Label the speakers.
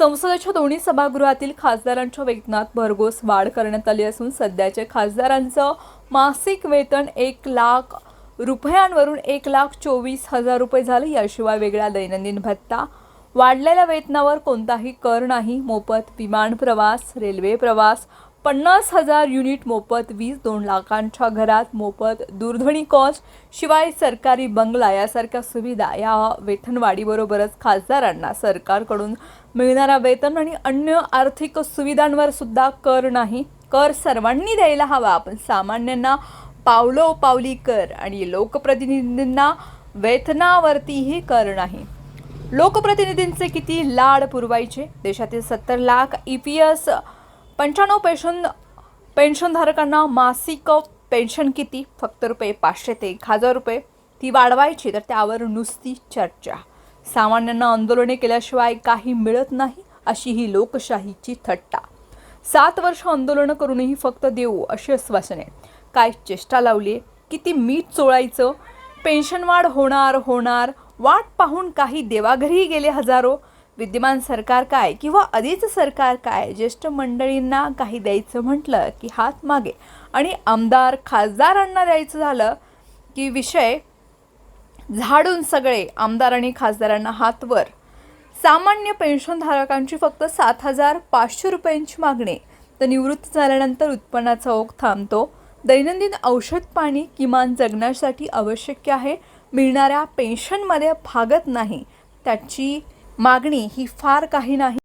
Speaker 1: संसदेच्या दोन्ही सभागृहातील खासदारांच्या वेतनात भरघोस वाढ करण्यात आली असून सध्याचे खासदारांचं मासिक वेतन एक लाख रुपयांवरून एक लाख चोवीस हजार रुपये झाले. याशिवाय वेगळा दैनंदिन भत्ता वाढलेल्या वेतनावर कोणताही कर नाही. मोफत विमान प्रवास रेल्वे प्रवास पन्नास हजार युनिट मोफत वीज दोन लाखांच्या घरात मोफत दूरध्वनी कॉस्ट शिवाय सरकारी बंगला यासारख्या सुविधा या वेतनवाढीबरोबरच खासदारांना सरकारकडून मिळणारा वेतन आणि अन्य आर्थिक सुविधांवर सुद्धा कर नाही. कर सर्वांनी द्यायला हवा पण सामान्यांना पावलोपावली कर आणि लोकप्रतिनिधींना वेतनावरतीही कर नाही. लोकप्रतिनिधींचे किती लाड पुरवायचे? देशातील सत्तर लाख ई पी एस पंच्याण्णव पेन्शन पेन्शनधारकांना मासिक पेन्शन किती? फक्त रुपये पाचशे ते एक हजार रुपये. ती वाढवायची तर त्यावर नुसती चर्चा. सामान्यांना आंदोलने केल्याशिवाय काही मिळत नाही अशी ही लोकशाहीची थट्टा. सात वर्ष आंदोलनं करूनही फक्त देऊ अशी आश्वासने. काय चेष्टा लावली किती मीठ चोळायचं? पेन्शनवाढ होणार होणार. वाट पाहून काही देवाघरीही गेले हजारो. विद्यमान सरकार काय किंवा आधीचं सरकार काय ज्येष्ठ मंडळींना काही द्यायचं म्हटलं की हात मागे आणि आमदार खासदारांना द्यायचं झालं की विषय झाडून सगळे आमदार आणि खासदारांना हात वर. सामान्य पेन्शनधारकांची फक्त सात हजार पाचशे रुपयांची मागणी. तर निवृत्त झाल्यानंतर उत्पन्नाचा ओघ थांबतो. दैनंदिन औषध पाणी किमान जगण्यासाठी आवश्यक आहे. मिळणाऱ्या पेन्शनमध्ये भागत नाही. त्याची मागणी ही फार काही नाही.